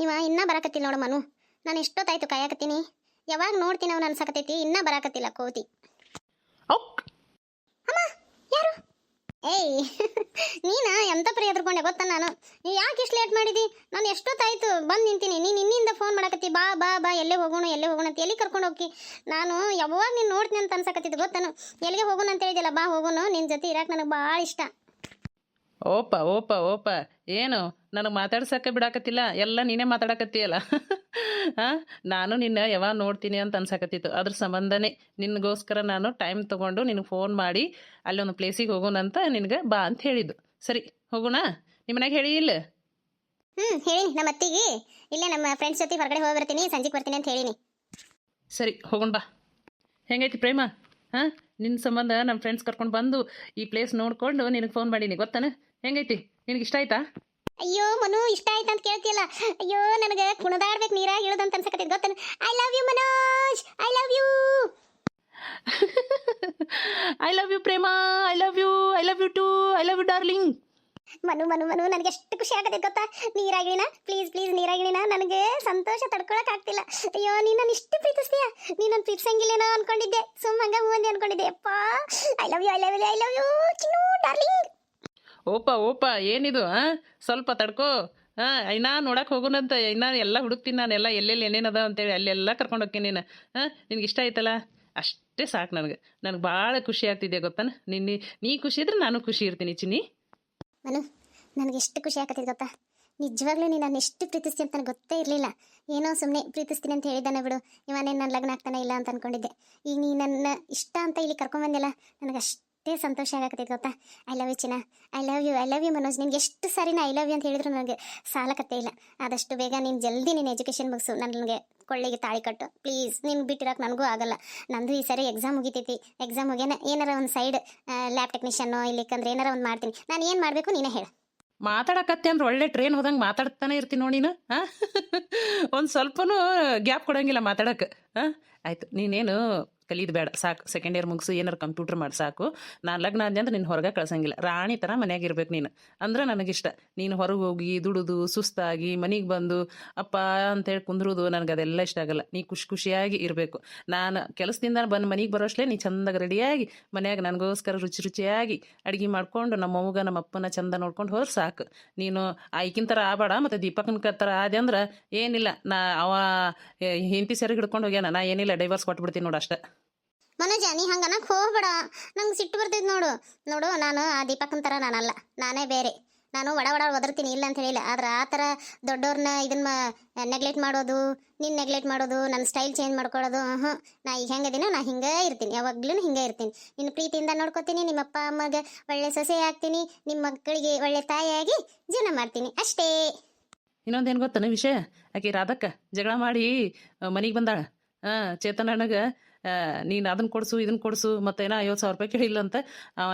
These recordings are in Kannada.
ಇವ ಇನ್ನೂ ಬರಕತ್ತಿಲ್ಲ ನೋಡು ಮನು. ನಾನು ಎಷ್ಟೊತ್ತಾಯ್ತು ಕಾಯಕತ್ತೀನಿ. ಯಾವಾಗ ನೋಡ್ತೀನಿ ಅವ್ನು ಅನ್ಸಕತ್ತೈತಿ ಇನ್ನೂ ಬರಕತ್ತಿಲ್ಲ ಕೋತಿ. ಅಮ್ಮ ಯಾರು? ಏಯ್ ನೀನ ಎಂತ ಪರಿ ಎದ್ರಕೊಂಡೆ ಗೊತ್ತ ನಾನು? ನೀ ಯಾಕೆ ಇಷ್ಟು ಲೇಟ್ ಮಾಡಿದಿ? ನಾನು ಎಷ್ಟೊತ್ತಾಯ್ತು? ಬಂದು ನಿಂತೀನಿ. ನೀನು ಇನ್ನಿಂದ ಫೋನ್ ಮಾಡಕತ್ತಿ. ಬಾ ಬಾ ಬಾ ಎಲ್ಲೇ ಹೋಗೋಣ ಎಲ್ಲೇ ಹೋಗೋಣ ಅಂತ. ಎಲ್ಲಿ ಕರ್ಕೊಂಡು ಹೋಗಿ? ನಾನು ಯಾವಾಗ ನೀನು ನೋಡ್ತೀನಿ ಅಂತ ಅನ್ಸಕತ್ತಿದ್ದು ಗೊತ್ತಾನು? ಎಲ್ಲಿಗೆ ಹೋಗೋಣ ಅಂತ ಹೇಳಿದಿಲ್ಲ ಬಾ ಹೋಗೋಣ ನಿನ್ನ ಜೊತೆ ಇರಕ್ಕೆ ನನಗೆ ಭಾಳ ಇಷ್ಟ. ಓಪ ಓಪ ಓಪ. ಏನು? ನನಗೆ ಮಾತಾಡ್ಸಕ್ಕೆ ಬಿಡಾಕತ್ತಿಲ್ಲ. ಎಲ್ಲ ನೀನೇ ಮಾತಾಡಕತ್ತೀಯಲ್ಲ? ಹಾಂ? ನಾನು ನಿನ್ನ ಯಾವಾಗ ನೋಡ್ತೀನಿ ಅಂತ ಅನ್ಸಕತ್ತಿತ್ತು. ಅದ್ರ ಸಂಬಂಧನೇ ನಿನಗೋಸ್ಕರ ನಾನು ಟೈಮ್ ತಗೊಂಡು ನಿನಗೆ ಫೋನ್ ಮಾಡಿ ಅಲ್ಲಿ ಒಂದು ಪ್ಲೇಸಿಗೆ ಹೋಗೋಣ ಅಂತ ನಿನಗೆ ಬಾ ಅಂತ ಹೇಳಿದ್ದು. ಸರಿ ಹೋಗೋಣ? ನಿಮ್ಮ ಮನೆಗೆ ಹೇಳಿ ಇಲ್ಲ? ಹ್ಞೂ ಹೇಳಿ. ನಮ್ಮ ಅತ್ತಿಗೆ. ಇಲ್ಲೇ ನಮ್ಮ ಫ್ರೆಂಡ್ಸ್ ಜೊತೆ ಹೊರಗಡೆ ಹೋಗಿ ಬರ್ತೀನಿ ಸಂಜೆಗೆ ಬರ್ತೀನಿ ಅಂತ ಹೇಳಿನಿ. ಸರಿ ಹೋಗೋಣ ಬಾ. ಹೆಂಗೈತಿ ಪ್ರೇಮ? ಹಾಂ? ನಿನ್ನ ಸಂಬಂಧ ನಮ್ಮ ಫ್ರೆಂಡ್ಸ್ ಕರ್ಕೊಂಡು ಬಂದು ಈ ಪ್ಲೇಸ್ ನೋಡ್ಕೊಂಡು ನಿನಗೆ ಫೋನ್ ಮಾಡೀನಿ ಗೊತ್ತಾನೆ? ಹೆಂಗೈತಿ? ನಿನಗೆ ಇಷ್ಟ ಆಯ್ತಾ? ಅಯ್ಯೋ ಮನು ಇಷ್ಟ ಆಯ್ತು ಅಂತ ಕೇಳ್ತಿಯಲ್ಲ. ಅಯ್ಯೋ ನನಗೆ ಕುಣದಾಡ್ಬೇಕು ನೀರಾಗ ಇಳಿದಂತ ಅನ್ಸಕತ್ತೈತೆ ಗೊತ್ತಾನೆ? I love you Manoj! I love you I love you Prema! I love you I love you too I love you darling Manu Manu Manu ನನಗೆ ಎಷ್ಟು ಖುಷಿ ಆಗತ್ತೆ ಗೊತ್ತಾ? ನೀರಾಗಿಳಿನ? ಪ್ಲೀಸ್ ಪ್ಲೀಸ್ ನೀರಾಗಿಳಿನ? ನನಗೆ ಸಂತೋಷ ತಡ್ಕೊಳಕ್ ಆಗ್ತಿಲ್ಲ. ಅಯ್ಯೋ ನೀನು ನಾನು ಇಷ್ಟು ಪ್ರೀತಿಸ್ತೀಯ? ನೀನು ನನ್ನ ಪ್ರೀತಿಸಂಗಿಲ್ಲೇನೋ ಅನ್ಕೊಂಡಿದ್ದೆ. ಸುಮ್ಮ ಹಂಗ ಹೂ ಅಂದೆ ಅನ್ಕೊಂಡಿದ್ದೆ. ಅಪ್ಪ I love you I love you I love you Chinnu darling ಓಪ ಓಪ ಏನಿದು ಹಾಂ ಸ್ವಲ್ಪ ತಡ್ಕೋ. ಹಾಂ ಇನ್ನ ನೋಡಕ್ಕೆ ಹೋಗುನಂತ. ಇನ್ನ ಎಲ್ಲ ಹುಡುಕ್ತೀನಿ ನಾನು ಎಲ್ಲ ಎಲ್ಲೆಲ್ಲಿ ಏನೇನದ ಅಂತೇಳಿ ಅಲ್ಲೆಲ್ಲ ಕರ್ಕೊಂಡು ಹೋಗ್ತೀನಿ ನೀನು. ಹಾಂ ನಿನಗೆ ಇಷ್ಟ ಆಯ್ತಲ್ಲ? ಅಷ್ಟೇ ಸಾಕು ನನಗೆ. ನನಗೆ ಭಾಳ ಖುಷಿ ಆಗ್ತಿದೆ ಗೊತ್ತಾನ ನಿನ್ನ ನೀ ಖುಷಿ ಇದ್ರೆ ನಾನು ಖುಷಿ ಇರ್ತೀನಿ ಚಿನ್ನಿ. ಮನು ನನಗೆ ಎಷ್ಟು ಖುಷಿ ಆಗತ್ತೆ ಗೊತ್ತಾ? ನಿಜವಾಗ್ಲೂ ನೀನು ನಾನು ಎಷ್ಟು ಪ್ರೀತಿಸ್ತೀನಿ ಅಂತ ನನಗೆ ಗೊತ್ತೇ ಇರಲಿಲ್ಲ. ಏನೋ ಸುಮ್ಮನೆ ಪ್ರೀತಿಸ್ತೀನಿ ಅಂತ ಹೇಳಿದ್ದಾನೆ ಬಿಡು. ಇವನೇ ನನ್ನ ಲಗ್ನ ಆಗ್ತಾನೆ ಇಲ್ಲ ಅಂತ ಅನ್ಕೊಂಡಿದ್ದೆ. ಈಗ ನೀ ನನ್ನ ಇಷ್ಟ ಅಂತ ಇಲ್ಲಿ ಕರ್ಕೊಂಬಂದಿಲ್ಲ ನನಗೆ ಅಷ್ಟೇ ಸಂತೋಷ ಆಗಕತ್ತೈತೆ ಗೊತ್ತಾ? ಐ ಲವ್ ಯು ಚಿನ್ನ. I love you I love you Manoj. ನಿನ್ಗೆ ಎಷ್ಟು ಸಾರಿ ನಾ ಐ ಲವ್ ಯು ಅಂತ ಹೇಳಿದ್ರು ನನಗೆ ಸಾಲಕತ್ತೆ ಇಲ್ಲ. ಆದಷ್ಟು ಬೇಗ ನೀನು ಜಲ್ದಿ ನೀನು ಎಜುಕೇಷನ್ ಮುಗಿಸು. ನನಗೆ ಕೊಳ್ಳಿಗೆ ತಾಳಿ ಕಟ್ಟು. ಪ್ಲೀಸ್ ನೀನು ಬಿಟ್ಟಿರೋಕೆ ನನಗೂ ಆಗಲ್ಲ. ನಂದು ಈ ಸರಿ ಎಕ್ಸಾಮ್ ಮುಗಿತೈತಿ. ಎಕ್ಸಾಮ್ ಮುಗಿಯನ ಏನಾರ ಒಂದು ಸೈಡ್ ಲ್ಯಾಬ್ ಟೆಕ್ನಿಷಿಯನ್ನು ಇಲ್ಲಿಕಂದ್ರೆ ಏನಾರ ಒಂದು ಮಾಡ್ತೀನಿ. ನಾನು ಏನು ಮಾಡಬೇಕು ನೀನೇ ಹೇಳು. ಮಾತಾಡಕತ್ತೆ ಅಂದ್ರೆ ಒಳ್ಳೆ ಟ್ರೈನ್ ಹೋದಂಗೆ ಮಾತಾಡ್ತಾನೆ ಇರ್ತೀನಿ ನೋಡಿ ನೀನು ಹಾಂ ಒಂದು ಸ್ವಲ್ಪನೂ ಗ್ಯಾಪ್ ಕೊಡಂಗಿಲ್ಲ ಮಾತಾಡೋಕ್ಕೆ ಹಾಂ ಆಯ್ತು, ನೀನೇನು ಕಲೀದು ಬೇಡ. ಸಾಕು ಸೆಕೆಂಡ್ ಇಯರ್ ಮುಗಿಸು, ಏನಾರು ಕಂಪ್ಯೂಟರ್ ಮಾಡಿ, ಸಾಕು. ನಾನು ಲಗ್ನ ಆದ್ಯ ಅಂದ್ರೆ ನಿನ್ನ ಹೊರಗೆ ಕಳ್ಸಂಗಿಲ್ಲ. ರಾಣಿ ಥರ ಮನ್ಯಾಗ ಇರ್ಬೇಕು ನೀನು. ಅಂದ್ರೆ ನನಗಿಷ್ಟ. ನೀನು ಹೊರಗೆ ಹೋಗಿ ದುಡಿದು, ಸುಸ್ತಾಗಿ, ಮನೆಗೆ ಬಂದು, ಅಪ್ಪ ಅಂತೇಳಿ ಕುಂದ್ರುದು ನನಗೆ ಅದೆಲ್ಲ ಇಷ್ಟ ಆಗಲ್ಲ. ನೀ ಖುಷಿ ಖುಷಿಯಾಗಿ ಇರಬೇಕು. ನಾನು ಕೆಲಸದಿಂದ ಬಂದು ಮನೆಗೆ ಬರೋಷ್ಟೇ ನೀ ಚಂದಾಗ ರೆಡಿಯಾಗಿ ಮನೆಯಾಗ ನನಗೋಸ್ಕರ ರುಚಿ ರುಚಿಯಾಗಿ ಅಡುಗೆ ಮಾಡ್ಕೊಂಡು ನಮ್ಮ ಅವ್ಗ ನಮ್ಮ ಅಪ್ಪನ ಚಂದ ನೋಡ್ಕೊಂಡು ಹೋದ್ರೆ ಸಾಕು. ನೀನು ಆಯ್ಕಿನ ಥರ ಆಬೇಡ ಮತ್ತು ದೀಪಕನ ಥರ ಆದೆ ಅಂದ್ರೆ ಏನಿಲ್ಲ. ನಾ ಅವ ಹಿಂತಿ ಸೆರೆ ಹಿಡ್ಕೊಂಡು ಹೋಗ್ಯಾನ. ನಾ ಏನಿಲ್ಲ ಡೈವರ್ಸ್ ಕೊಟ್ಬಿಡ್ತೀನಿ ನೋಡು ಅಷ್ಟೇ. ಮನೋಜ, ನೀ ಹಂಗೆ ಅನ್ನಕ್ಕೆ ಹೋಗ್ಬೇಡ. ನಂಗೆ ಸಿಟ್ಟು ಬರ್ತೈತೆ ನೋಡು. ನೋಡು, ನಾನು ಆ ದೀಪಕ್ಕನ ಥರ ನಾನಲ್ಲ. ನಾನೇ ಬೇರೆ. ನಾನು ಒಡ ಒಡ ಒದರ್ತೀನಿ, ಇಲ್ಲ ಅಂತ ಹೇಳಿಲ್ಲ. ಆದ್ರೆ ಆ ಥರ ದೊಡ್ಡವ್ರನ್ನ ಇದನ್ನ ನೆಗ್ಲೆಕ್ಟ್ ಮಾಡೋದು, ನೀನು ನೆಗ್ಲೆಕ್ಟ್ ಮಾಡೋದು ನನ್ನ ಸ್ಟೈಲ್ ಚೇಂಜ್ ಮಾಡ್ಕೊಳ್ಳೋದು ಹ್ಞೂ ನಾ ಈಗ ಹೆಂಗದಿನೋ ನಾ ಹಿಂಗೆ ಇರ್ತೀನಿ. ಯಾವಾಗ್ಲೂ ಹಿಂಗೆ ಇರ್ತೀನಿ. ನಿನ್ನ ಪ್ರೀತಿಯಿಂದ ನೋಡ್ಕೊತೀನಿ, ನಿಮ್ಮ ಅಪ್ಪ ಅಮ್ಮಗೆ ಒಳ್ಳೆ ಸೊಸೆ ಆಗ್ತೀನಿ, ನಿಮ್ಮ ಮಕ್ಕಳಿಗೆ ಒಳ್ಳೆ ತಾಯಿಯಾಗಿ ಜೀವನ ಮಾಡ್ತೀನಿ. ಅಷ್ಟೇ. ಇನ್ನೊಂದೇನು ಗೊತ್ತನ ವಿಷಯ? ಆಕೆ ರಾಧಕ್ಕ ಜಗಳ ಮಾಡಿ ಮನೆಗೆ ಬಂದಾಳ. ಹಾಂ ಚೇತನ ಅಣ್ಣಗೆ ನೀನು ಅದನ್ನ ಕೊಡ್ಸು ಇದನ್ನ ಕೊಡ್ಸು, ಮತ್ತೇನೋ ಐವತ್ತು ಸಾವಿರ ರೂಪಾಯಿ ಕೇಳಿಲ್ಲ ಅಂತ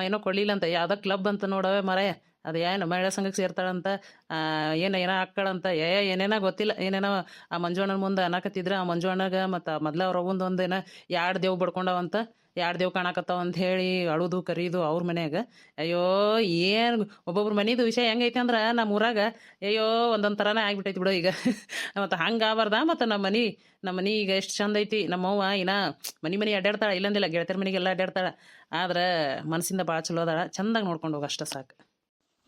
ಏನೋ ಕೊಡಲಿಲ್ಲ ಅಂತ, ಯಾವುದೋ ಕ್ಲಬ್ ಅಂತ ನೋಡವೆ ಮರೆ ಅದು ಏನು ಮಹಿಳಾ ಸಂಘಕ್ಕೆ ಸೇರ್ತಾಳಂತ ಏನ ಏನೋ ಹಾಕ್ಗಳಂತ ಏ ಏನೇನೋ ಗೊತ್ತಿಲ್ಲ, ಏನೇನೋ ಆ ಮಂಜುವಣ್ಣನ ಮುಂದೆ ಅನ್ನಕತ್ತಿದ್ರೆ, ಆ ಮಂಜು ಅಣ್ಣಗೆ ಮತ್ತು ಮೊದ್ಲು ಅವ್ರ ಒಂದು ಒಂದು ಏನೋ ಎರಡು ದೇವ್ ಬಡ್ಕೊಂಡವಂತ ಎರಡು ದೇವ್ ಕಾಣಕತ್ತಾವ ಅಂತ ಹೇಳಿ ಅಳುದು, ಕರೀದು ಅವ್ರ ಮನ್ಯಾಗ. ಅಯ್ಯೋ, ಏನು ಒಬ್ಬೊಬ್ರ ಮನಿದು ವಿಷಯ ಹೆಂಗೈತೆ ಅಂದ್ರೆ ನಮ್ಮ ಊರಾಗ, ಅಯ್ಯೋ, ಒಂದೊಂದು ಥರನೇ ಆಗ್ಬಿಟ್ಟೈತಿ ಬಿಡು ಈಗ. ಮತ್ತು ಹಂಗೆ ಆಗ್ಬಾರ್ದ ಮತ್ತು ನಮ್ಮ ಮನೆ ನಮ್ಮ ಮನೆ ಈಗ ಎಷ್ಟು ಚಂದ ಐತಿ, ನಮ್ಮವ್ವ ಇನ್ನ ಮನೆ ಮನೆ ಅಡ್ಡಾಡ್ತಾಳೆ ಇಲ್ಲಂದಿಲ್ಲ ಗೆಳತಿಯರ ಮನೆಗೆಲ್ಲ ಅಡ್ಡಾಡ್ತಾಳೆ ಆದ್ರೆ ಮನಸ್ಸಿಂದ ಭಾಳ ಚಲೋ ಅದಾಳ, ಚಂದಾಗಿ ನೋಡ್ಕೊಂಡು ಹೋಗಿ ಅಷ್ಟೇ ಸಾಕು.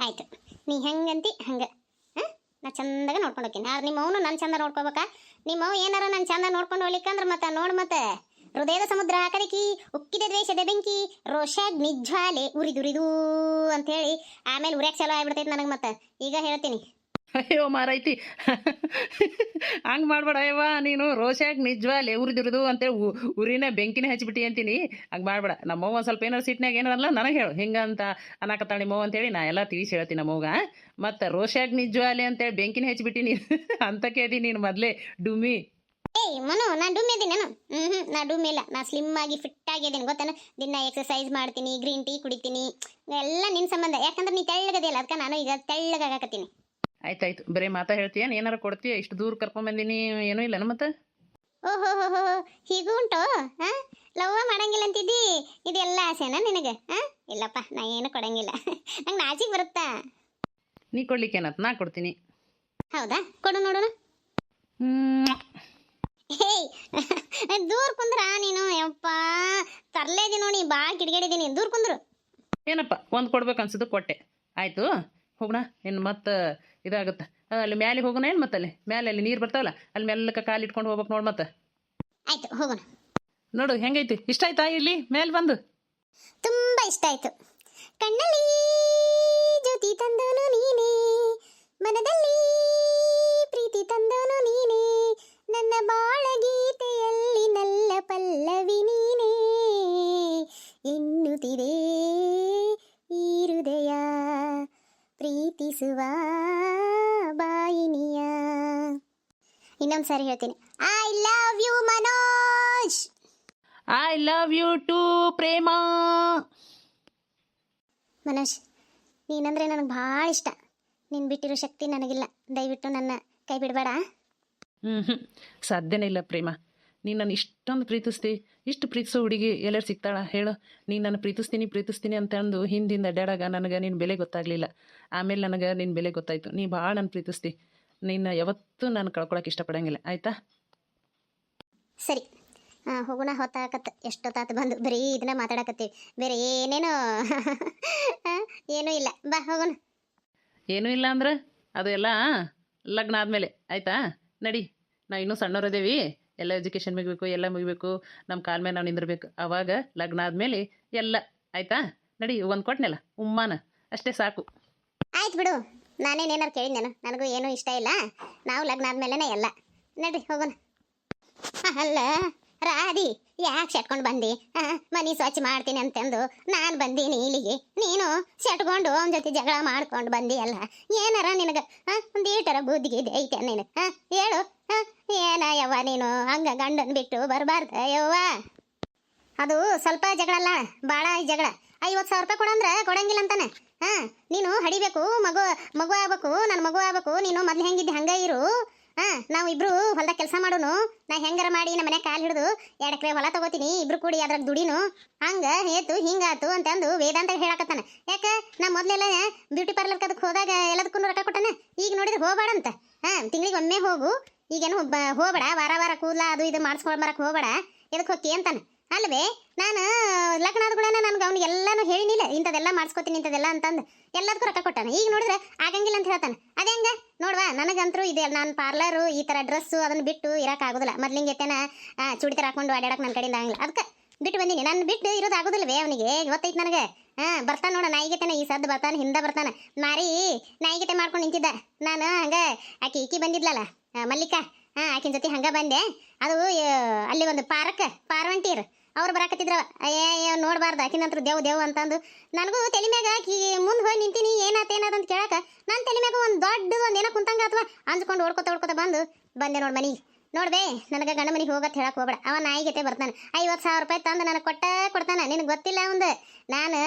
ಆಯ್ತು. ನೀ ಹೆಂಗಂತಿ? ಹಂಗೆ. ಹಾಂ? ನಾ ಚಂದಾಗ ನೋಡ್ಕೊಂಡು ಹೋಗ್ತೀನಿ. ಆದ್ರೆ ನಿಮ್ಮ ಅವನು ನನ್ನ ಚಂದ ನೋಡ್ಕೋಬೇಕಾ ನಿಮ್ಮ ಅವ್ ಏನಾರ ನನ್ನ ಚಂದ ನೋಡ್ಕೊಂಡು ಹೋಗ್ಲಿಕ್ಕಂದ್ರೆ ಮತ್ತೆ ನೋಡು ಮತ್ತೆ. ಹೃದಯದ ಸಮುದ್ರ ಕರಕಿ ಉಕ್ಕಿದ ದ್ವೇಷದ ಬೆಂಕಿ, ರೋಷಾಗ್ ನಿಜ್ವಾಲೆ ಉರಿದುರಿದು ಅಂತೇಳಿ ಆಮೇಲೆ ಉರ್ಯಾಕ್ ಚಲೋ ಆಗ್ಬಿಡ್ತೈತೆ ನನಗೆ ಮತ್ತೆ. ಈಗ ಹೇಳ್ತೀನಿ. ಅಯ್ಯೋ ಮಾರೈತಿ. ಹಂಗೆ ಮಾಡ್ಬೇಡ ಅಯ್ಯವ್ವ, ನೀನು ರೋಷಾಗಿ ನಿಜವಾಲೆ ಉರಿದಿರುದು ಅಂತೇಳಿ ಉರಿನ ಬೆಂಕಿನ ಹಚ್ಬಿಟ್ಟಿ ಅಂತೀನಿ. ಹಂಗೆ ಮಾಡ್ಬೇಡ. ನಮ್ಮವ್ವ ಒಂದು ಸ್ವಲ್ಪ ಏನಾರು ಸಿಟ್ನಾಗ ಏನಾರಲ್ಲ ನನಗೆ ಹೇಳು. ಹಿಂಗಂತ ಅನ್ನಕತ್ತಾಳ ನಿಮ್ಮವ್ವ ಅಂತೇಳಿ ನಾ ಎಲ್ಲ ತಿಳಿಸಿ ಹೇಳ್ತೀನಿ ನಮ್ಮವ್ಗ ಮತ್ತು ರೋಷಾಗಿ ನಿಜವಾಲೆ ಅಂತೇಳಿ ಬೆಂಕಿನ ಹಚ್ಬಿಟ್ಟಿ ನೀನು. ಅಂತಕ್ಕೆ ಅದಿ ನೀನು ಮೊದಲೇ. ಡುಮಿ ಏಯ್ ಮನು ನಾನು ಡುಮ್ಮಿ ಅದೀನಿ ನಾನು. ಹ್ಞೂ ಹ್ಞೂ ನಾನು ಡುಮ್ ಇಲ್ಲ. ನಾ ಸ್ಲಿಮ್ ಆಗಿ ಫಿಟ್ ಆಗಿದ್ದೀನಿ ಗೊತ್ತಾನ? ದಿನ ಎಕ್ಸಸೈಸ್ ಮಾಡ್ತೀನಿ ಗ್ರೀನ್ ಟೀ ಕುಡಿತೀನಿ. ಎಲ್ಲ ನಿನ್ನ ಸಂಬಂಧ. ಯಾಕಂದ್ರೆ ನೀ ತೆಳ್ಳಗದಿಲ್ಲ ಅದಕ್ಕೆ ನಾನು ಈಗ ತೆಳ್ಳಗಾಗತ್ತೀನಿ ಆಯ್ತಾಯ್ತು. ಬರೀ ಮಾತಾ ಹೇಳ್ತೀಯ? ಏನಾರ ಕೊಡ್ತೀಯ? ಇಷ್ಟು ದೂರ ಕರ್ಕೊಂಬಂದಿನಿ ಏನೂ ಇಲ್ಲ ಮತ್ತೆ? ಓಹೋ ಹೋ ಹೋ ಹೀಗೂ ಉಂಟು? ಹಾ? ಲವ್ವ ಮಾಡಂಗಿಲ್ಲ ಅಂತಿದ್ದಿ? ಇದೆಲ್ಲ ಆಸೆನಾ ನಿನಗೆ? ಹಾ? ಇಲ್ಲಪ್ಪ ನಾ ಏನು ಕೊಡಂಗಿಲ್ಲ. ನಂಗೆ ನಾಚಿಗೆ ಬರುತ್ತಾ? ನೀ ಕೊಡ್ಲಿಕ್ಕೇನತ್ ನಾ ಕೊಡ್ತೀನಿ. ಹೌದಾ? ಕೊಡು ನೋಡೋಣ. ಹೇಯ್! ದೂರ ಕುಂದ್ರ ನೀನು? ಯಪ್ಪ! ತರ್ಲೇದಿ ನೋಡಿ ಬಾ ಕಿಡಿಗೇಡಿದೀನಿ. ದೂರ ಕುಂದ್ರು. ಏನಪ್ಪ ಒಂದು ಕೊಡ್ಬೇಕು ಅನ್ಸಿದ್ದು ಕೊಟ್ಟೆ. ಆಯಿತು ಹೋಗಣ ಇನ್ನು ಮತ್ತೆ ಇದಾಗುತ್ತೆ. ಅಲ್ಲಿ ಮ್ಯಾಲೆ ಹೋಗೋಣ ಏನು ಮತ್ತೆ ಅಲ್ಲಿ? ಮ್ಯಾಲೆ ಅಲ್ಲಿ ನೀರು ಬರ್ತಾವಲ್ಲ ಅಲ್ಲಿ ಮೆಲ್ಲಕ್ಕೆ ಕಾಲು ಇಟ್ಕೊಂಡು ಹೋಗ್ಬೇಕು ನೋಡಿ ಮತ್ತೆ ಆಯ್ತು ಹೋಗೋಣ. ನೋಡು ಹೆಂಗೈತಿ? ಇಷ್ಟ ಆಯ್ತಾ ಇಲ್ಲಿ? ಮೇಲೆ ಬಂದು. ತುಂಬಾ ಇಷ್ಟ ಆಯ್ತು. ಕಣ್ಣಲ್ಲಿ ಜ್ಯೋತಿ ತಂದೋನು ನೀನೇ. ಮನದಲ್ಲಿ ಪ್ರೀತಿ ತಂದೋನು ನೀನೇ. ನನ್ನ ಬಾಳ ಗೀತೆಯಲ್ಲಿ ನಲ್ಲ ಪಲ್ಲವಿ ನೀನೇ. ಎನ್ನುತ್ತಿದೆ ಈ ಹೃದಯ. ಪ್ರೀತಿಸುವ ಬಾಯಿನಿಯ. ಇನ್ನೊಂದು ಸಾರಿ ಹೇಳ್ತೀನಿ. I love you Manoj. I love you too Prema. Manoj ನೀನಂದ್ರೆ ನನಗೆ ಭಾಳ ಇಷ್ಟ. ನೀನು ಬಿಟ್ಟಿರೋ ಶಕ್ತಿ ನನಗಿಲ್ಲ. ದಯವಿಟ್ಟು ನನ್ನ ಕೈ ಬಿಡಬೇಡ. ಹ್ಞೂ ಹ್ಞೂ ಸಾಧ್ಯನೇ ಇಲ್ಲ ಪ್ರೇಮ. ನೀನು ನಾನು ಇಷ್ಟೊಂದು ಪ್ರೀತಿಸ್ತಿ. ಇಷ್ಟು ಪ್ರೀತಿಸೋ ಹುಡುಗಿ ಎಲ್ಲರು ಸಿಗ್ತಾಳ? ಹೇಳು. ನೀನು ನಾನು ಪ್ರೀತಿಸ್ತೀನಿ ಪ್ರೀತಿಸ್ತೀನಿ ಅಂತ ಅಂದು ಹಿಂದಿಂದ ಅಡ್ಡಾಡಾಗ ನನಗೆ ನಿನ್ನ ಬೆಲೆ ಗೊತ್ತಾಗಲಿಲ್ಲ. ಆಮೇಲೆ ನನಗೆ ನಿನ್ನ ಬೆಲೆ ಗೊತ್ತಾಯಿತು. ನೀ ಭಾಳ ನಾನು ಪ್ರೀತಿಸ್ತಿ. ನಿನ್ನ ಯಾವತ್ತೂ ನಾನು ಕಳ್ಕೊಳಕ್ಕೆ ಇಷ್ಟಪಡೋಂಗಿಲ್ಲ. ಆಯಿತಾ? ಸರಿ. ಹಾಂ ಹೋಗೋಣ ಹೊತ್ತಾಕತ್ತ ಎಷ್ಟೊತ್ತಾತು ಬಂದು ಬರೀ ಇದನ್ನ ಮಾತಾಡಕತ್ತೀವಿ. ಬೇರೆ ಏನೇನೋ ಏನೂ ಇಲ್ಲ. ಬಾ ಹೋಗೋಣ. ಏನೂ ಇಲ್ಲ ಅಂದ್ರೆ ಅದು ಎಲ್ಲ ಲಗ್ನ ಆದಮೇಲೆ. ಆಯಿತಾ? ನಡಿ. ನಾ ಇನ್ನೂ ಸಣ್ಣವರದೇವಿ ಎಲ್ಲ ಎಜುಕೇಷನ್ ಮುಗಿಬೇಕು, ಎಲ್ಲ ಮುಗಿಬೇಕು ನಮ್ಮ ಕಾಲ ಮೇಲೆ ನಾವು ನಿಂದಿರ್ಬೇಕು. ಅವಾಗ ಲಗ್ನ ಆದ್ಮೇಲೆ ಎಲ್ಲ ಆಯ್ತಾ? ನಡಿ, ಒಂದು ಕೊಟ್ನಲ್ಲ, ಉಮ್ಮಾನ. ಅಷ್ಟೇ ಸಾಕು. ಆಯ್ತು ಬಿಡು. ನಾನೇನೇನಾರು ಏನಾರು ಕೇಳಿದ್ದೇನು ನನಗೂ ಏನೂ ಇಷ್ಟ ಇಲ್ಲ. ನಾವು ಲಗ್ನ ಆದ್ಮೇಲೆ ಎಲ್ಲ. ನಡಿ, ಹೋಗೋಣ. ಅಲ್ಲ, ರಾಧಿ, ಯಾಕೆ ಸೆಟ್ಕೊಂಡು ಬಂದಿ? ಮನೆ ಸ್ವಚ್ಛ ಮಾಡ್ತೀನಿ ಅಂತಂದು ನಾನು ಬಂದೀನಿ ಇಲ್ಲಿಗೆ. ನೀನು ಸೆಟ್ಕೊಂಡು ಅವನ ಜೊತೆ ಜಗಳ ಮಾಡ್ಕೊಂಡು ಬಂದಿ ಅಲ್ಲ ಏನಾರ ನಿನಗೆ ಒಂದು ಈಟರ ಬುದ್ಧಿಗೆ ಐತೆ ನಿನಗೆ ಹಾಂ ಹೇಳು. ಹಾಂ ಏನ ಯವ್ವ ನೀನು? ಹಂಗ ಗಂಡನ್ ಬಿಟ್ಟು ಬರಬಾರ್ದ ಯವ್ವ? ಅದು ಸ್ವಲ್ಪ ಜಗಳ ಅಲ್ಲ ಭಾಳ ಜಗಳ. ಐವತ್ತು ಸಾವಿರ ರೂಪಾಯಿ ಕೊಡಂದ್ರೆ ಕೊಡಂಗಿಲ್ಲ ಅಂತಾನೆ. ಹಾ, ನೀನು ಹಡಿಬೇಕು, ಮಗು ಮಗು ಆಗ್ಬೇಕು ನನ್ನ ಮಗು ಆಗ್ಬೇಕು, ನೀನು ಮೊದ್ಲು ಹೆಂಗಿದ್ದೆ ಹಂಗ ಇರು. ಹಾ, ನಾವು ಇಬ್ರು ಹೊಲ್ದಾಗ ಕೆಲಸ ಮಾಡೋನು. ನಾ ಹೆಂಗಾರ ಮಾಡಿ ನಮ್ಮ ಮನೆ ಕಾಲು ಹಿಡಿದು, ಎರಡು ಎಕರೆ ಹೊಲ ತಗೋತೀನಿ, ಇಬ್ರು ಕೂಡಿ ಅದ್ರಾಗ ದುಡಿನು. ಹಂಗ ಹೇತು ಹಿಂಗಾತು ಅಂತಂದು ವೇದಾಂತ ಹೇಳಕತ್ತಾನೆ. ಯಾಕ? ನಾ ಮೊದ್ಲೆಲ್ಲ ಬ್ಯೂಟಿ ಪಾರ್ಲರ್ ಕದಕ್ಕೆ ಹೋದಾಗ ಎಲ್ಲದಕ್ಕೂ ರೊಕ್ಕ ಕೊಟ್ಟಾನ. ಈಗ ನೋಡಿದ್ರೆ ಹೋಗ್ಬೇಡ ಅಂತ ಹಾ ತಿಂಗಳಿಗೆ ಒಮ್ಮೆ ಹೋಗು. ಈಗೇನು ಹೋಗ್ಬೇಡ, ವಾರ ವಾರ ಕೂದಲ ಅದು ಇದು ಮಾಡಿಸ್ಕೊಂಡು ಬರಕ್ಕೆ ಹೋಗ್ಬೇಡ. ಎದಕ್ಕೆ ಹೋಗಿ ಅಂತಾನೆ. ಅಲ್ವೇ ನಾನು, ಲಗ್ನ ಆದ ಕೂಡ ನನ್ಗೆ ಅವ್ನಿಗೆ ಎಲ್ಲಾನು ಹೇಳಿನಿಲ್ಲ ಇಂಥದೆಲ್ಲ ಮಾಡಿಸ್ಕೊತೀನಿ ಇಂಥದೆಲ್ಲ ಅಂತಂದು. ಎಲ್ಲದಕ್ಕೂ ರೊಕ್ಕ ಕೊಟ್ಟಾನೆ. ಈಗ ನೋಡಿದ್ರೆ ಆಗಂಗಿಲ್ಲ ಅಂತ ಹೇಳ್ತಾನೆ. ಅದೇ ಹಂಗೆ? ನೋಡ್ವಾ, ನನಗಂತರೂ ಇದೆ, ನಾನು ಪಾರ್ಲರು ಈ ಥರ ಡ್ರೆಸ್ಸು ಅದನ್ನ ಬಿಟ್ಟು ಇರೋಕ್ಕಾಗೋದಿಲ್ಲ ಮೊದ್ಲಿಂಗೆ ಎತ್ತೇನ ಚುಡಿತರ ಹಾಕೊಂಡು ಅಡ್ಯಾಡಕ್ಕೆ ನನ್ನ ಕಡೆಯಿಂದ ಆಗಿಲ್ಲ ಅದಕ್ಕೆ ಬಿಟ್ಟು ಬಂದೀನಿ. ನಾನು ಬಿಟ್ಟು ಇರೋದು ಆಗೋದಿಲ್ಲವೇ ಅವನಿಗೆ? ಗೊತ್ತೈತೆ ನನಗೆ. ಹಾಂ, ಬರ್ತಾನೆ ನೋಡ ನಾಯಿಗೆತೆನ ಈ ಸದ್ದು ಬರ್ತಾನೆ, ಹಿಂದೆ ಬರ್ತಾನೆ. ಮಾರಿ ನಾಯಿಗೆತೆ ಮಾಡ್ಕೊಂಡು ನಿಂತಿದ್ದ. ನಾನು ಹಂಗೆ ಆಕಿ ಈಕಿ ಬಂದಿದ್ಲಲ್ಲ. ಮಲ್ಲಿಕಾ ಹಾಂ ಆಕಿನ ಜೊತೆ ಹಂಗ ಬಂದೆ. ಅದು ಅಲ್ಲಿ ಒಂದು ಪಾರ್ಕ್, ಪಾರ್ವಂಟಿರ್, ಅವ್ರು ಬರಾಕತ್ತಿದ್ರ ಅಯ್ಯ ನೋಡಬಾರ್ದು, ಆಕಿನಂತ್ರ ದೇವ್ ದೇವ್ ಅಂತಂದು. ನನಗೂ ತಲೆ ಮ್ಯಾಗ ಆಕಿ ಮುಂದೆ ಹೋಗಿ ನಿಂತೀನಿ, ಏನಾತ ಅಂತ ಕೇಳಕ ನನ್ನ ತಲೆ ಮ್ಯಾಗ ಒಂದು ದೊಡ್ಡ ಒಂದು ಏನೋ ಕುಂತಂಗ ಅಥವಾ ಅಂಜ್ಕೊಂಡು ಓಡ್ಕೊತ ಓಡ್ಕೊತ ಬಂದು, ಬಂದೆ ನೋಡಿ ಮನೆಗೆ ನೋಡ್ಬೇ ನನಗೆ ಗಂಡ ಮನೆಗೆ ಹೋಗೋತ್ ಹೇಳಕ್ಕೆ ಹೋಗ್ಬೇಡ. ಅವ ನಾಯಿಗೆ ಬರ್ತಾನೆ. ಐವತ್ತು ಸಾವಿರ ರೂಪಾಯಿ ತಂದು ನನಗೆ ಕೊಟ್ಟ, ಕೊಡ್ತಾನೆ. ನಿನಗೆ ಗೊತ್ತಿಲ್ಲ ಒಂದು ನಾನು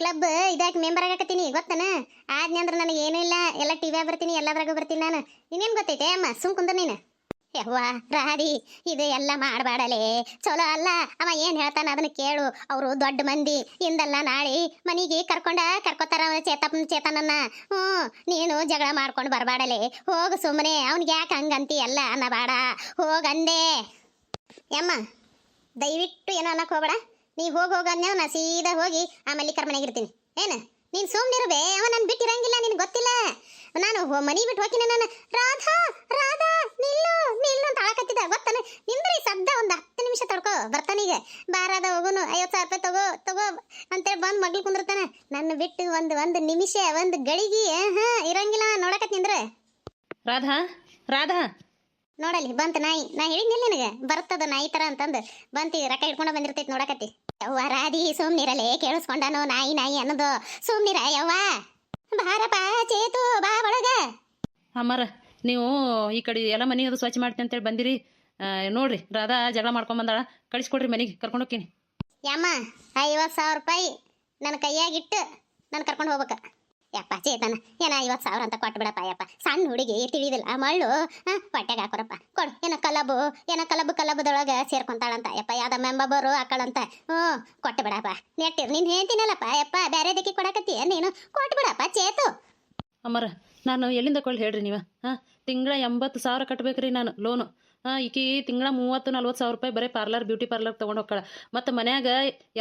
ಕ್ಲಬ್ ಇದಾಗಿ ಮೆಂಬರ್ ಆಗಕತ್ತೀನಿ, ಗೊತ್ತನ? ಆದ್ನೆ ಅಂದ್ರೆ ನನಗೆ ಏನೂ ಇಲ್ಲ, ಎಲ್ಲ ಟಿ ಬರ್ತೀನಿ, ಎಲ್ಲದ್ರಾಗೂ ಬರ್ತೀನಿ ನಾನು. ಇನ್ನೇನು ಗೊತ್ತೈತೆ, ಅಮ್ಮ? ಸುಮ್ ಕುಂದ್ರ ನೀನು. ಯವ್ವ ರಾಡಿ ಇದು ಎಲ್ಲ ಮಾಡಬಾಡಲೇ. ಚಲೋ ಅಲ್ಲ, ಅವ ಏನು ಹೇಳ್ತಾನೆ ಅದನ್ನ ಕೇಳು. ಅವರು ದೊಡ್ಡ ಮಂದಿ ಇಂದಲ್ಲ ನಾಳೆ ಮನೆಗೆ ಕರ್ಕೊಂಡ ಕರ್ಕೋತಾರ ಅವ ಚೇತಪ್ಪನ ಚೇತನನ್ನ. ಹ್ಞೂ, ನೀನು ಜಗಳ ಮಾಡ್ಕೊಂಡು ಬರಬಾಡಲೇ. ಹೋಗು ಸುಮ್ಮನೆ ಅವ್ನಿಗೆ ಯಾಕೆ ಹಂಗಂತಿ ಎಲ್ಲ ಅನ್ನಬೇಡ. ಹೋಗಂದೆ ಯಮ್ಮ, ದಯವಿಟ್ಟು ಏನೋ ಅನ್ನಕ್ಕೆ ಹೋಗ್ಬೇಡ. ನೀ ಹೋಗಿ ಹೋಗ ಅಂದ್ಯಾವ ನಾ ಸೀದಾ ಹೋಗಿ ಆ ಮಲ್ಲಿಕರ್ ಮನೆಗೆ ಇರ್ತೀನಿ. ಏನು? ನೀನು ಸುಮ್ಮನಿರುವೆ ಅವ ನಾನು ಬಿಟ್ಟಿರಂಗಿಲ್ಲ ನಿನ್ಗೆ ಗೊತ್ತಿಲ್ಲ. ನಾನು ಮನೆ ಬಿಟ್ಟು ಹೋಗಿನ ನಾನು. ರಾಧಾ ರಾಧಾ ನಿಲ್ಲು ನಿಲ್ಲು ಅಂತ ಅಳಕತ್ತಿದ್ದ. ಗೊತ್ತಾನೆ ನಿಂದ್ರಿ ಸದ್ದ ಒಂದು ಹತ್ತು ನಿಮಿಷ ತಡ್ಕೋ ಬರ್ತಾನೀಗ ಬಾರಾದ ಹೋಗುನು ಐವತ್ತು ಸಾವಿರ ರೂಪಾಯಿ ತಗೋ ತಗೋ ಅಂತೇಳಿ ಬಂದು ಮಗ್ಳು ಕುಂದಿರ್ತಾನೆ. ನನ್ನ ಬಿಟ್ಟು ಒಂದು ಒಂದು ನಿಮಿಷ ಒಂದು ಗಳಿಗೆ ಹಾಂ ಇರಂಗಿಲ್ಲ ನೋಡಕತ್ ನಿಂದ್ರೆ. ರಾಧಾ ರಾಧಾ. ನೋಡಲಿ ಬಂತ ನಾಯಿ. ನಾ ಹೇಳಿದ್ನಿಲ್ಲ ನಿನಗೆ ಬರ್ತದ ನಾಯಿ ತರ ಅಂತಂದು. ಬಂತಿ ರೊಕ್ಕ ಹಿಡ್ಕೊಂಡ ಬಂದಿರ್ತೈತಿ ನೋಡಕತ್ತಿ. ಯವ್ವ ರಾಧಿ ಸುಮ್ನಿರಲೇ ಕೇಳಿಸ್ಕೊಂಡನು ನಾಯಿ ನಾಯಿ ಅನ್ನೋದು. ಸುಮ್ನಿರ ಯವ್ವ ಬಾರಪ್ಪ ಚೇತು ಬಾ ಒಳಗ. ಅಮ್ಮರ ನೀವು ಈ ಕಡೆ ಎಲ್ಲ ಮನೆ ಅದು ಸ್ವಚ್ಛ ಮಾಡ್ತೀನಿ ಅಂತೇಳಿ ಬಂದಿರಿ. ಆ, ನೋಡ್ರಿ ರಾಧಾ ಜಗಳ ಮಾಡ್ಕೊಂಡ್ ಬಂದಾಳ. ಕಳಿಸ್ಕೊಡ್ರಿ ಮನೆಗೆ ಕರ್ಕೊಂಡು ಹೋಗ್ತೀನಿ. ಯಮ್ಮ ಐವತ್ತು ಸಾವಿರ ರೂಪಾಯಿ ನನ್ನ ಕೈಯಾಗಿಟ್ಟು ನಾನು ಕರ್ಕೊಂಡು ಹೋಗ್ಬೇಕ. ಯಪ್ಪ, ಚೇತನ, ಏನ ಐವತ್ತು ಸಾವಿರ ಅಂತ ಕೊಟ್ಟು ಬಿಡಪ್ಪ ಯಪ್ಪ. ಸಣ್ಣ ಹುಡುಗಿ, ತಿಳಿದಿಲ್ಲ. ಮಳ್ಳು ಹೊಟ್ಟೆಗೆ ಹಾಕೋರಪ್ಪ. ಕೊಡು, ಏನ ಕಲಬು ಏನ ಕಲಬು, ಕಲಬದೊಳಗೆ ಸೇರ್ಕೊಂತಾಳಂತ. ಯಪ್ಪ, ಯಾವ್ದ ಮೆಂಬರು ಹಾಕಳಂತ ಹ್ಞೂ ಕೊಟ್ಟು ಬಿಡಪ್ಪ ನೆಟ್ಟಿರು, ನೀನು ಹೇಳ್ತೀನಲ್ಲಪ್ಪ ಯಪ್ಪ ಬೇರೆ ದಿಕ್ಕಿ ಕೊಡಕತ್ತಿ? ನೀನು ಕೊಟ್ಟು ಬಿಡಪ್ಪ ಚೇತು. ಅಮ್ಮರ ನಾನು ಎಲ್ಲಿಂದ ಕೊಳ್ಳಿ ಹೇಳ್ರಿ ನೀವು? ಹಾಂ, ತಿಂಗಳ ಎಂಬತ್ತು ಸಾವಿರ ಕಟ್ಟಬೇಕ್ರಿ ನಾನು ಲೋನು ಹಾಂ, ಈಕಿ ತಿಂಗಳ ಮೂವತ್ತು ನಲ್ವತ್ತು ಸಾವಿರ ರೂಪಾಯಿ ಬರೀ ಪಾರ್ಲರ್ ಬ್ಯೂಟಿ ಪಾರ್ಲರ್ ತೊಗೊಂಡು ಹೋಗ್ಕಳ ಮತ್ತು ಮನ್ಯಾಗ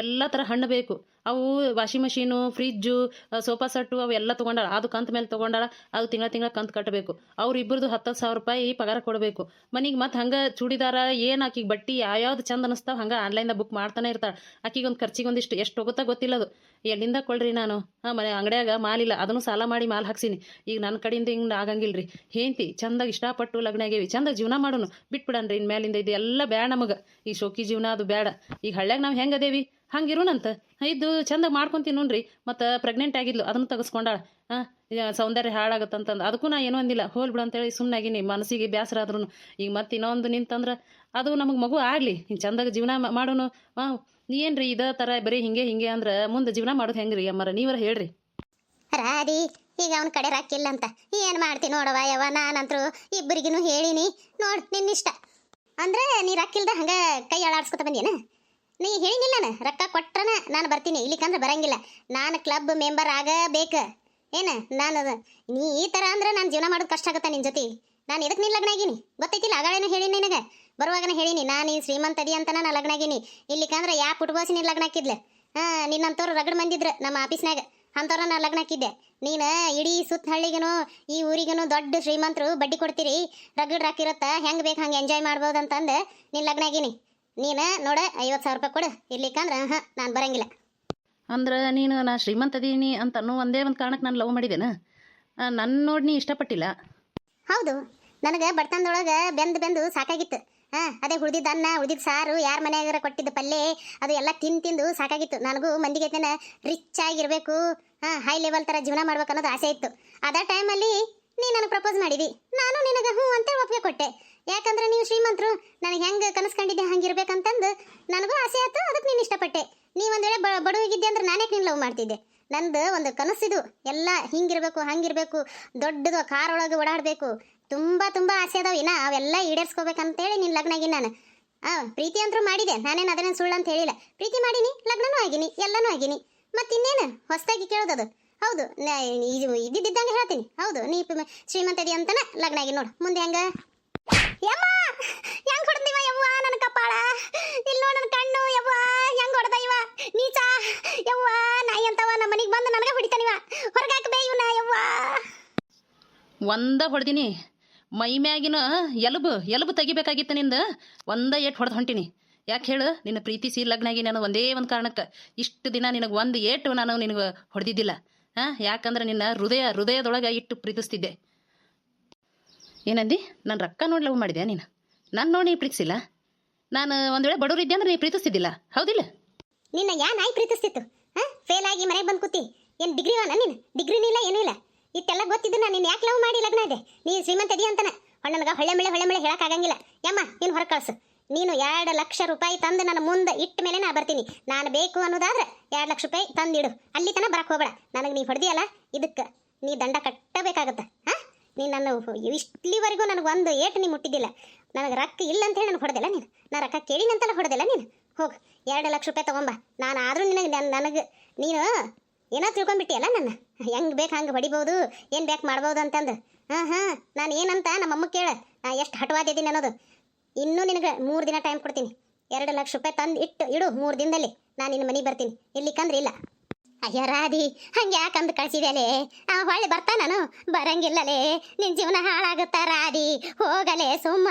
ಎಲ್ಲ ಥರ ಹಣ್ಣು ಬೇಕು. ಅವು washing machine fridge sofa set ಅವೆಲ್ಲ ತೊಗೊಂಡಾಳ. ಅದು ಕಂತ ಮೇಲೆ ತೊಗೊಂಡಾಳ. ಅದು ತಿಂಗಳ ತಿಂಗಳ ಕಂತು ಕಟ್ಟಬೇಕು ಅವ್ರಿಬ್ಬರದು ಹತ್ತು ಸಾವಿರ ರೂಪಾಯಿ ಪಗಾರ ಕೊಡಬೇಕು. ಮನೆಗೆ ಮತ್ತೆ ಹಂಗೆ ಚೂಡಿದಾರ, ಏನು ಆಕಿಗೆ ಬಟ್ಟೆ, ಯಾವ್ಯಾವ್ದು ಚಂದ ಅನಿಸ್ತಾವ ಹಂಗೆ ಆನ್ಲೈನ್ದಾಗ ಬುಕ್ ಮಾಡ್ತಾನೆ ಇರ್ತಾಳೆ. ಆಕಿಗೆ ಒಂದು ಖರ್ಚಿಗೆ ಒಂದಿಷ್ಟು ಎಷ್ಟು ಹೋಗುತ್ತಾ ಗೊತ್ತಿಲ್ಲ ಅದು. ಎಲ್ಲಿಂದ ಕೊಡ್ರಿ ನಾನು? ಹಾಂ, ಮನೆ ಅಂಗಡಿಯಾಗ ಮಾಲಿಲ್ಲ ಅದನ್ನು ಸಾಲ ಮಾಡಿ ಮಾಲ್ ಹಾಕ್ಸೀನಿ. ಈಗ ನನ್ನ ಕಡೆಯಿಂದ ಹಿಂಗೆ ಆಗಂಗಿಲ್ಲ ರೀ ಹೇಂತಿ ಚಂದಾಗಿ ಇಷ್ಟಪಟ್ಟು ಲಗ್ನ ಆಗೇವಿ ಚಂದ ಜೀವನ ಮಾಡೋನು. ಬಿಟ್ಬಿಡನ್ರಿ. ಇನ್ನು ಮೇಲಿಂದ ಇದೆಲ್ಲ ಬೇಡ ನಮಗೆ. ಈ ಶೋಕಿ ಜೀವನ ಅದು ಬೇಡ ಈಗ ಹಳ್ಳ್ಯಾಗ ನಾವು ಹೆಂಗೆ ಅದೇವಿ? ಹಂಗಿರೋಣಂತ ಇದ್ದು ಚಂದ ಮಾಡ್ಕೊಂತೀನಿ ನೋಡ್ರಿ. ಮತ್ತು ಪ್ರೆಗ್ನೆಂಟ್ ಆಗಿದ್ಲು, ಅದನ್ನು ತೆಗೆಸ್ಕೊಂಡಾಳ. ಸೌಂದರ್ಯ ಹಾಳಾಗತ್ತಂತಂದು. ಅದಕ್ಕೂ ನಾ ಏನೂ ಅಂದಿಲ್ಲ. ಹೋಲ್ ಬಿಡು ಅಂತೇಳಿ ಸುಮ್ಮನಾಗಿನಿ ಮನಸ್ಸಿಗೆ ಬೇಸರ ಆದ್ರೂ ಈಗ ಮತ್ತೆ ಇನ್ನೊಂದು ನಿಂತಂದ್ರೆ ಅದು ನಮಗೆ ಮಗು ಆಗಲಿ. ಹಿಂಗೆ ಚಂದಾಗ ಜೀವನ ಮಾಡೋನು. ಏನು ರೀ ಇದೇ ಥರ ಬರೀ ಹಿಂಗೆ ಹಿಂಗೆ ಅಂದ್ರೆ ಮುಂದೆ ಜೀವನ ಮಾಡೋದು ಹೆಂಗೆ ರೀ ಅಮ್ಮರ? ನೀವರ ಹೇಳ್ರಿ. ರಾದಿ ಈಗ ಅವನ ಕಡೆ ರಾಕಿಲ್ಲ ಅಂತ. ಏನು ಮಾಡ್ತೀನಿ ನೋಡವ ಯವ್ವ? ನಾನಂತರೂ ಇಬ್ಬರಿಗೂ ಹೇಳಿನಿ. ನೋಡಿ ನಿನ್ನಿಷ್ಟ. ಅಂದ್ರೆ ನೀ ರಾಕಿಲ್ದ ಹಂಗ ಕೈ ಅಳಾಡ್ಸ್ಕೊತ ಬಂದೇನ ನೀ ಹೇಳಿಲ್ಲ ರೊಕ್ಕ ಕೊಟ್ರನ ನಾನು ಬರ್ತೀನಿ, ಇಲ್ಲಿಕಂದ್ರೆ ಬರಂಗಿಲ್ಲ. ನಾನು ಕ್ಲಬ್ ಮೆಂಬರ್ ಆಗಬೇಕು. ಏನ? ನಾನು ನೀ ಈ ಥರ ಅಂದ್ರೆ ನಾನು ಜೀವನ ಮಾಡೋದು ಕಷ್ಟ ಆಗುತ್ತೆ ನಿನ್ನ ಜೊತೆ. ನಾನು ಇದಕ್ಕೆ ನೀನು ಲಗ್ನ ಆಗೀನಿ? ಗೊತ್ತೈತಿಲ್ಲ, ಆಗಳೇನೋ ಹೇಳಿ ನಿನಗೆ? ಬರುವಾಗನ ಹೇಳಿನಿ, ನಾನು ಈ ಶ್ರೀಮಂತ ಅದಿ ಅಂತ ನಾನು ಲಗ್ನ ಆಗೀನಿ. ಇಲ್ಲಿಕಂದ್ರೆ ಯಾ ಪುಟ್ಬೋಸಿ ನೀನು ಲಗ್ನ ಹಾಕಿದ್ಲೆ? ಹಾಂ ನಿನ್ನಂಥವ್ರು ರಗಡ್ ಮಂದಿದ್ರು ನಮ್ಮ ಆಫೀಸ್ನಾಗ. ಅಂಥವ್ರ ನಾನು ಲಗ್ನ ಹಾಕಿದ್ದೆ. ನೀನು ಇಡೀ ಸುತ್ತ ಹಳ್ಳಿಗೂ ಈ ಊರಿಗೂ ದೊಡ್ಡ ಶ್ರೀಮಂತರು ಬಡ್ಡಿ ಕೊಡ್ತೀರಿ. ರಗಡ್ ರಾಕಿರತ್ತ, ಹೆಂಗೆ ಬೇಕು ಹಂಗೆ ಎಂಜಾಯ್ ಮಾಡ್ಬೋದು ಅಂತಂದು ನೀನು ಲಗ್ನ ಆಗೀನಿ. ನೀನು ನೋಡ ಐವತ್ತು ಸಾವಿರ ರೂಪಾಯಿ ಕೊಡು. ಇರ್ಲಿಕ್ಕಂದ್ರೆ ಹಾಂ ನಾನು ಬರಂಗಿಲ್ಲ. ಅಂದ್ರೆ ನೀನು ನಾ ಶ್ರೀಮಂತ ಅದೀನಿ ಅಂತ ಅನ್ನೋ ಒಂದೇ ಒಂದು ಕಾರಣಕ್ಕೆ ನಾನು ಲವ್ ಮಾಡಿದ್ದೇನೆ? ನನ್ನ ನೋಡಿ ನೀ ಇಷ್ಟಪಟ್ಟಿಲ್ಲ. ಹೌದು. ನನಗೆ ಬಡ್ತನದೊಳಗೆ ಬೆಂದು ಬೆಂದು ಸಾಕಾಗಿತ್ತು. ಹಾಂ ಅದೇ ಉಳಿದಿದ್ದ ಅನ್ನ ಉಳಿದಿದ್ದ ಸಾರು ಯಾರ ಮನ್ಯಾಗಾರ ಕೊಟ್ಟಿದ್ದ ಪಲ್ಲೆ ಅದು ಎಲ್ಲ ತಿಂದು ತಿಂದು ಸಾಕಾಗಿತ್ತು. ನನಗೂ ಮಂದಿಗೆ ರಿಚ್ ಆಗಿರಬೇಕು ಹಾಂ ಹೈ ಲೆವೆಲ್ ಥರ ಜೀವನ ಮಾಡ್ಬೇಕು ಅನ್ನೋದು ಆಸೆ ಇತ್ತು. ಅದೇ ಟೈಮಲ್ಲಿ ನೀ ನನಗೆ ಪ್ರಪೋಸ್ ಮಾಡಿದಿ. ನಾನು ನಿನಗೆ ಹ್ಞೂ ಅಂತ ಒಪ್ಪಿಗೆ ಕೊಟ್ಟೆ. ಯಾಕಂದ್ರೆ ನೀವು ಶ್ರೀಮಂತರು, ನನಗೆ ಹೆಂಗೆ ಕನಸ್ಕೊಂಡಿದ್ದೆ ಹಂಗೆ ಇರ್ಬೇಕಂತಂದು ನನಗೂ ಆಸೆ ಆಯ್ತು, ಅದಕ್ಕೆ ನೀನು ಇಷ್ಟಪಟ್ಟೆ. ನೀ ವೇಳೆ ಬ, ಬಡವಿಗಿದ್ದೆ ಅಂದ್ರೆ ನಾನೇ ನೀನು ಲವ್ ಮಾಡ್ತಿದ್ದೆ? ನಂದು ಒಂದು ಕನಸಿದು, ಎಲ್ಲ ಹಿಂಗಿರಬೇಕು, ಹಂಗಿರಬೇಕು, ದೊಡ್ಡದು ಕಾರ್ ಒಳಗೆ ಓಡಾಡಬೇಕು, ತುಂಬ ತುಂಬ ಆಸೆ ಅದಾವ. ಇನ್ನ ಅವೆಲ್ಲ ಈಡೇರಿಸ್ಕೋಬೇಕಂತೇಳಿ ನಿನ್ನ ಲಗ್ನಾಗಿ ನಾನು. ಆ, ಪ್ರೀತಿ ಅಂತರೂ ಮಾಡಿದೆ. ನಾನೇನು ಅದನ್ನೇನು ಸುಳ್ಳು ಅಂತ ಹೇಳಿಲ್ಲ. ಪ್ರೀತಿ ಮಾಡೀನಿ, ಲಗ್ನನೂ ಆಗಿನಿ, ಎಲ್ಲನೂ ಆಗಿನಿ. ಮತ್ತೆ ಇನ್ನೇನು ಹೊಸದಾಗಿ ಕೇಳೋದದು ಹೌದು ಇದು, ಇದ್ದಿದ್ದಂಗೆ ಹೇಳ್ತೀನಿ. ಹೌದು, ನೀ ಶ್ರೀಮಂತ ಶ್ರೀಮಂತದಿ ಅಂತನ ಲಗ್ನ ಆಗಿ ನೋಡು. ಮುಂದೆ ಹೆಂಗ? ಯಮ್ಮ, ಹೆಂಗ್ ಹೊಡೆದಿವ ಯವ್ವ ನನ್ನ ಕಪಾಳ? ಇಲ್ಲಿ ನನ್ನ ಕಣ್ಣು, ಯವ್ವ, ಹೆಂಗ್ ಹೊಡೆದ ಇವ? ನೀಚ, ಯವ್ವ, ನಾಯಿ ಅಂತವ ನಮ್ಮ ಮನೆಗೆ ಬಂದು ನನಗೆ ಹೊಡಿತಾನಿವ ಹೊರಗಾಕಬೇ ಇವನ, ಯವ್ವ. ಒಂದ ಹೊಡೆದಿನಿ, ಮೈ ಮ್ಯಾಗಿನ ಎಲುಬು ಎಲುಬು ತೆಗಿಬೇಕಾಗಿತ್ತು ನಿಂದ, ಒಂದ ಏಟ್ ಹೊಡೆದು ಹೊಂಟಿನಿ. ಯಾಕೆ ಹೇಳು, ನಿನ್ನ ಪ್ರೀತಿಸಿ ಲಗ್ನಾಗಿ ನಾನು ಒಂದೇ ಒಂದು ಕಾರಣಕ್ಕೆ ಇಷ್ಟು ದಿನ ನಿನಗೆ ಒಂದು ಏಟು ನಾನು ನಿನಗೆ ಹೊಡೆದಿದ್ದಿಲ್ಲ. ಹಾಂ ಯಾಕಂದ್ರೆ ನಿನ್ನ ಹೃದಯ, ಹೃದಯದೊಳಗೆ ಇಟ್ಟು ಪ್ರೀತಿಸ್ತಿದ್ದೆ. ಏನಂದಿ? ನಾನು ರೊಕ್ಕ ನೋಡಿ ಲವ್ ಮಾಡಿದ್ಯಾ ನೀನು? ನಾನು ನೋಡಿ ನೀ ಪ್ರೀತಿಸಿಲ್ಲ? ನಾನು ಒಂದು ವೇಳೆ ಬಡವರಿದ್ದೆ ಅಂದ್ರೆ ನೀ ಪ್ರೀತಿಸ್ತಿದ್ದಿಲ್ಲ? ಹೌದಿಲ್ಲ? ನಿನ್ನ ಯಾ ನಾಯಿ ಪ್ರೀತಿಸ್ತಿತ್ತು? ಹಾ? ಫೇಲ್ ಆಗಿ ಮನೆಗೆ ಬಂದು ಕೂತಿ. ಏನು ಡಿಗ್ರಿ ವಾನ ನೀನು? ಡಿಗ್ರಿ ಇಲ್ಲ, ಏನೂ ಇಲ್ಲ. ಇಷ್ಟೆಲ್ಲ ಗೊತ್ತಿದ್ದು ನಾನು ನಿನ್ನ ಯಾಕೆ ಲವ್ ಮಾಡಿ ಲಗ್ನ ಇದೆ? ನೀನು ಶ್ರೀಮಂತ ಅದಿ ಅಂತಾನೆ? ನನಗೆ ಹೊಳ್ಳೆ ಮಳೆ ಹೊಳ್ಳೆ ಮಳೆ ಹೇಳಕ್ಕಾಗಂಗಿಲ್ಲ ಯಮ್ಮ, ನೀನು ಹೊರ ಕಳ್ಸು. ನೀನು ಎರಡು ಲಕ್ಷ ರೂಪಾಯಿ ತಂದು ನನ್ನ ಮುಂದೆ ಇಟ್ಟ ಮೇಲೆ ನಾ ಬರ್ತೀನಿ. ನಾನು ಬೇಕು ಅನ್ನೋದಾದ್ರೆ ಎರಡು ಲಕ್ಷ ರೂಪಾಯಿ ತಂದಿಡು. ಅಲ್ಲಿ ತನಕ ಬರಕ್ಕೆ ಹೋಗಬೇಡ. ನನಗೆ ನೀ ಹೊಡೆದಿಯಲ್ಲ? ಇದಕ್ಕೆ ನೀ ದಂಡ ಕಟ್ಟಬೇಕಾಗತ್ತೆ. ಹಾಂ? ನೀನು ನನ್ನ ಇಷ್ಟಲಿವರೆಗೂ ನನಗೆ ಒಂದು ಏಟು ನೀನು ಮುಟ್ಟಿದ್ದಿಲ್ಲ. ನನಗೆ ರೊಕ್ಕ ಇಲ್ಲ ಅಂತ ಹೇಳಿ ನನಗೆ ಹೊಡೆದಿಲ್ಲ ನೀನು? ನಾ ರೊಕ್ಕ ಕೇಳಿನಂತಲ್ಲ ಹೊಡೆದಿಲ್ಲ ನೀನು? ಹೋಗಿ, ಎರಡು ಲಕ್ಷ ರೂಪಾಯಿ ತೊಗೊಂಬ. ನಾನು ಆದರೂ ನಿನಗೆ ನನ್ನ ನನಗೆ, ನೀನು ಏನೋ ತಿಳ್ಕೊಂಬಿಟ್ಟಿಯಲ್ಲ ನನ್ನ? ಹೆಂಗೆ ಬೇಕು ಹಂಗೆ ಹೊಡಿಬೋದು, ಏನು ಬೇಕು ಮಾಡ್ಬೋದು ಅಂತಂದು. ಹಾಂ ಹಾಂ, ನಾನು ಏನಂತ ನಮ್ಮಮ್ಮ ಕೇಳ. ನಾ ಎಷ್ಟು ಹಟವಾದಿದ್ದೀನಿ ಅನ್ನೋದು. ಇನ್ನೂ ನಿನಗೆ ಮೂರು ದಿನ ಟೈಮ್ ಕೊಡ್ತೀನಿ. ಎರಡು ಲಕ್ಷ ರೂಪಾಯಿ ತಂದು ಇಟ್ಟು ಇಡು ಮೂರು ದಿನದಲ್ಲಿ. ನಾನು ನಿನ್ನ ಮನೆಗೆ ಬರ್ತೀನಿ. ಇಲ್ಲಿಕಂದ್ರೆ ಇಲ್ಲ. ಅಯ್ಯ ರಾಧಿ ಹಂಗೆ ಯಾಕಂದು ಕಳ್ಸಿದೆಲೆ ಆ ಹೊಳ್ಳಿ ಬರ್ತಾನನು ಬರಂಗಿಲ್ಲಲೇ? ನಿನ್ನ ಜೀವನ ಹಾಳಾಗುತ್ತಾ ರಾಧಿ? ಹೋಗಲೇ ಸುಮ್ಮ.